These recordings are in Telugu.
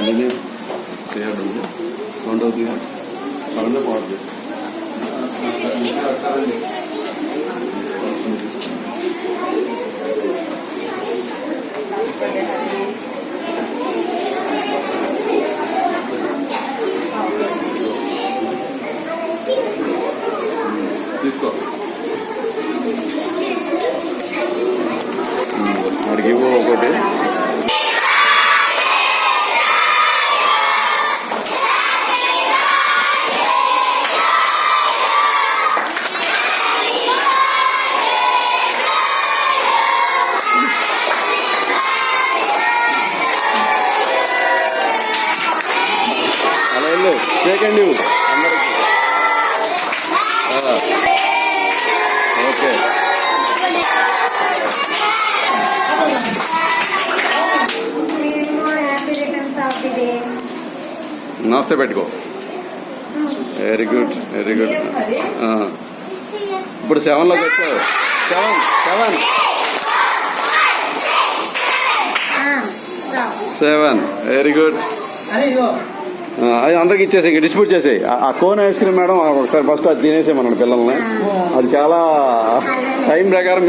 candidate Kaya Dunja, founder of the వెళ్ళు. చేయకండి అందరికి. ఓకే. నమస్తే పెట్టుకో. వెరీ గుడ్ వెరీ గుడ్ ఇప్పుడు సెవెన్లోకి వచ్చావు seven seven. Seven. Very good అది అందరికి ఇచ్చేసి డిస్ట్రిబ్యూట్ చేసేయి. ఆ- కోన్ ఐస్ క్రీమ్ మేడం ఒకసారి ఫస్ట్ అది తినేసేమన్నాడు పిల్లల్ని. అది చాలా టైం ప్రకారం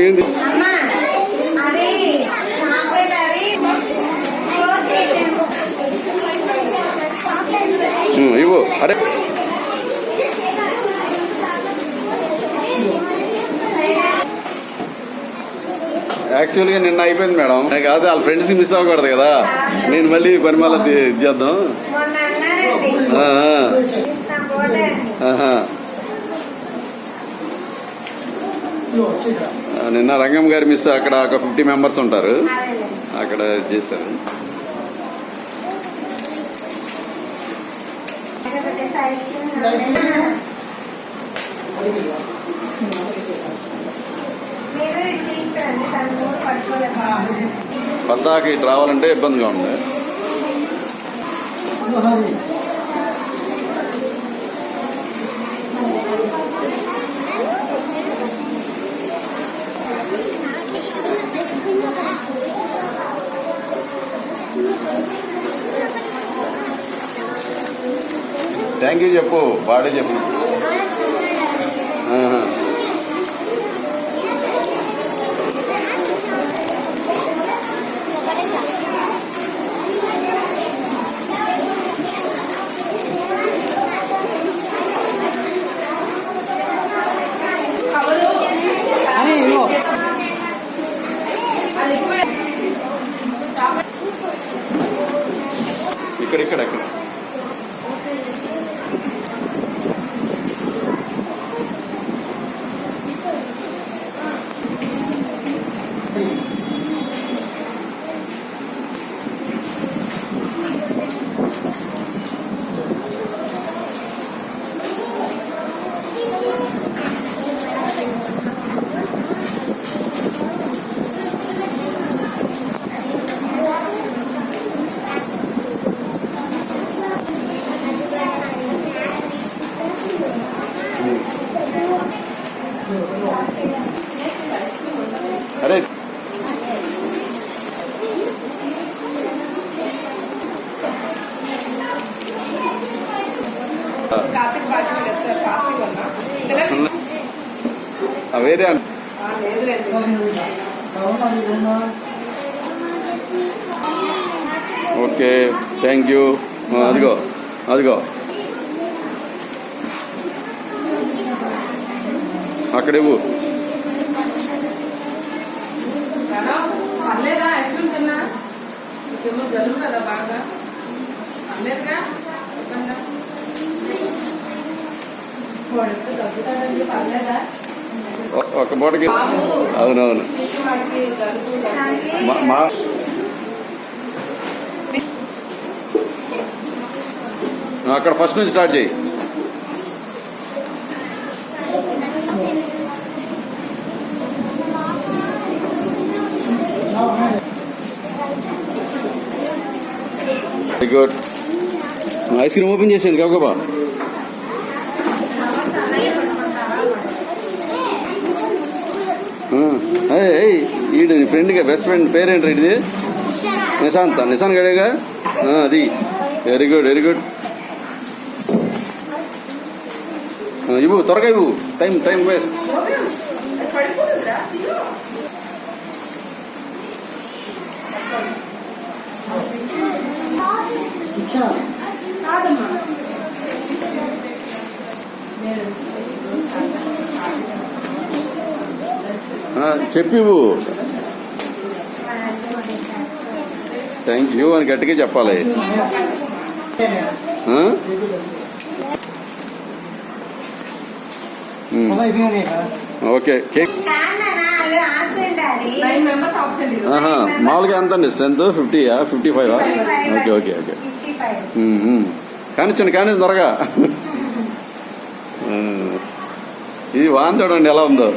ఉమ్, ఇవ్వు. అరే. యాక్చువల్గా నిన్న అయిపోయింది మేడం. కాదు వాళ్ళ ఫ్రెండ్స్ మిస్ అవ్వకూడదు కదా. నేను మళ్ళీ ఇది చేద్దాం. నిన్న రంగం గారి మిస్ అక్కడ ఒక ఫిఫ్టీ మెంబర్స్ ఉంటారు. అక్కడ చేశారు. పద్దాకి రావాలంటే ఇబ్బందిగా ఉంది. థ్యాంక్ యూ చెప్పు బాడీ చెప్పు. అరే. వేరే ఓకే థ్యాంక్ యూ. అదిగో అదిగో. అక్కడ ఇవ్వు మేడం పర్లేదా ఐస్ క్రీమ్ తిన్నా జలుబు కదా బాగా. తగ్గుతాడండి పర్లేదా? ఒ- ఒక పూటకి అవునవును. మా అక్కడ ఫస్ట్ నుంచి స్టార్ట్ చేయి. Very good ice cream open చేసేయండి గబగబా hmm. ఈడు నీ ఫ్రెండ్గా బెస్ట్ ఫ్రెండ్ పేరేంటి ఇది నిశాంత నిశాంత్ గడేగా? అది. వెరీ గుడ్ వెరీ గుడ్ ఇవ్వు త్వరగా ఇవ్వు. టైం టైం వేస్ట్ కాదమ్మా చెప్పి ఇవ్వు థ్యాంక్ యూ అని గట్టిగా చెప్పాలి. ఓకే కేక్ మామూలుగా ఎంత అండి strength ఫిఫ్టీయా fifty five okay okay okay కానిచ్చండి కానీ త్వరగా. ఇది వాన్ చూడండి ఎలా ఉందో.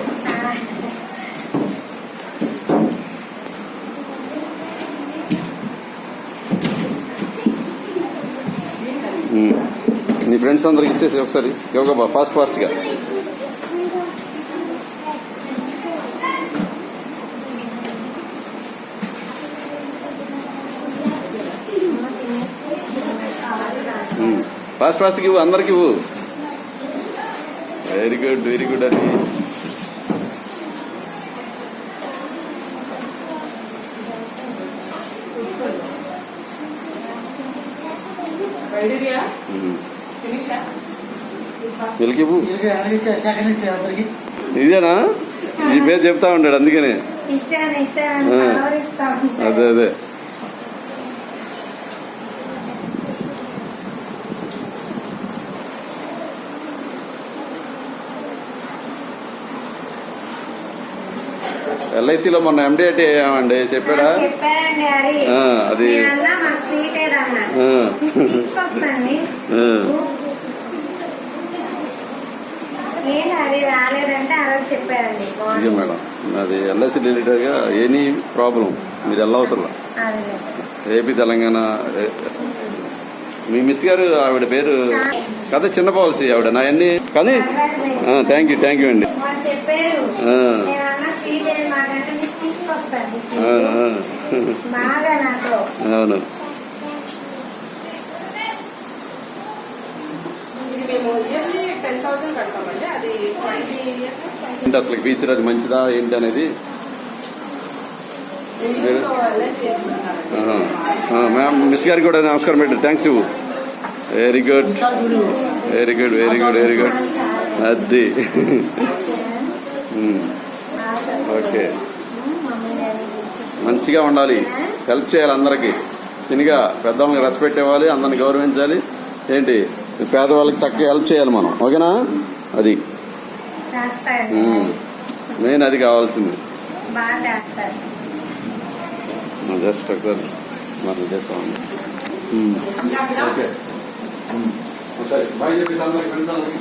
నీ ఫ్రెండ్స్ అందరికి ఇచ్చేసి ఒకసారి ఇవ్వక ఫాస్ట్ ఫాస్ట్గా. ఫాస్ట్ ఫాస్ట్కి ఇవ్వు అందరికి ఇవ్వు. వెరీ గుడ్ వెరీ గుడ్ అది ఇదేనా? ఈ పేరు చెప్తా ఉంటాడు అందుకనే. కలవరిస్తాం అదే అదే ఎల్ఐసిలో మొన్న ఎండిఐటి అయ్యామండి చెప్పాడా చెప్పారండి అది ఆ, అది- నేనన్నా మా స్వీట్ ఏదన్నా ఆ. తీసుకొస్తాను ఆ. ఏంటి అది. రాలేదంటే ఆ రోజు చెప్పారండి ఇదే మేడం అది ఎల్ఐసి రిలేటెడ్గా ఎనీ ప్రాబ్లం మీరు వెళ్ళవసరం అది. ఏపీ తెలంగాణ మీ మిస్ గారు ఆవిడ పేరు కథ చిన్న పాలసీ ఆవిడ నా అన్ని కానీ. థ్యాంక్ యూ థ్యాంక్ యూ అండి. ఇయర్స్ ఏంటి అసలు ఫీచర్ అది మంచిదా ఏంటి అనేది? మ్యామ్ మిస్ గారికి కూడా నమస్కారం పెట్టండి. థ్యాంక్స్ ఇవ్వు very good very good very good very good అది. ఓకే. తీసుకొచ్చి మంచిగా ఉండాలి. హెల్ప్ చేయాలి అందరికి. తినిగా పెద్దవాళ్ళకి రెస్పెక్ట్ ఇవ్వాలి అందరిని గౌరవించాలి. ఏంటి? పేదవాళ్ళకి చక్కగా హెల్ప్ చేయాలి మనం. ఓకేనా? అది. మెయిన్ అది కావాల్సింది. జస్ట్ ఒకసారి. మనం చేస్తామండి ఓకే. బాయ్ చెప్పేసి అందరికి ఫ్రెండ్స్ అందరికి.